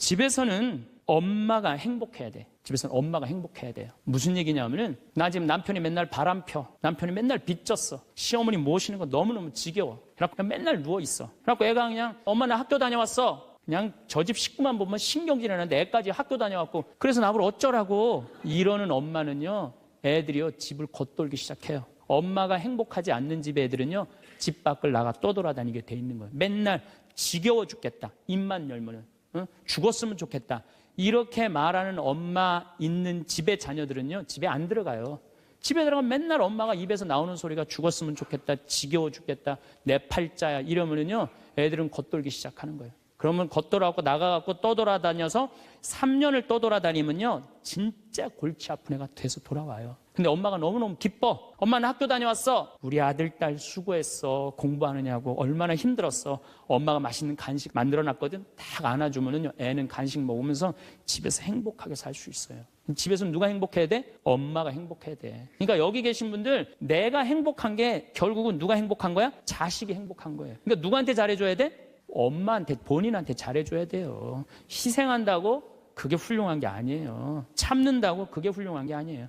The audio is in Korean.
집에서는 엄마가 행복해야 돼. 집에서는 엄마가 행복해야 돼요. 무슨 얘기냐면은 나 지금 남편이 맨날 바람 펴. 남편이 맨날 빚졌어. 시어머니 모시는 거 너무너무 지겨워. 그래갖고 맨날 누워 있어. 그래갖고 애가 그냥 엄마 나 학교 다녀왔어. 그냥 저 집 식구만 보면 신경질 나는데 애까지 학교 다녀왔고 그래서 나보고 어쩌라고 이러는 엄마는요 애들이요 집을 겉돌기 시작해요. 엄마가 행복하지 않는 집 애들은요 집 밖을 나가 떠돌아다니게 돼 있는 거예요. 맨날 지겨워 죽겠다. 입만 열면은 응? 죽었으면 좋겠다. 이렇게 말하는 엄마 있는 집의 자녀들은요 집에 안 들어가요. 집에 들어가면 맨날 엄마가 입에서 나오는 소리가 죽었으면 좋겠다, 지겨워 죽겠다, 내 팔자야 이러면은요 애들은 겉돌기 시작하는 거예요. 그러면 겉돌아갖고 나가갖고 떠돌아다녀서 3년을 떠돌아다니면요 진짜 골치 아픈 애가 돼서 돌아와요. 근데 엄마가 너무너무 기뻐. 엄마는 학교 다녀왔어. 우리 아들, 딸 수고했어. 공부하느냐고. 얼마나 힘들었어. 엄마가 맛있는 간식 만들어 놨거든. 딱 안아주면은요 애는 간식 먹으면서 집에서 행복하게 살 수 있어요. 집에서는 누가 행복해야 돼? 엄마가 행복해야 돼. 그러니까 여기 계신 분들 내가 행복한 게 결국은 누가 행복한 거야? 자식이 행복한 거예요. 그러니까 누구한테 잘해줘야 돼? 엄마한테 본인한테 잘해줘야 돼요. 희생한다고 그게 훌륭한 게 아니에요. 참는다고 그게 훌륭한 게 아니에요.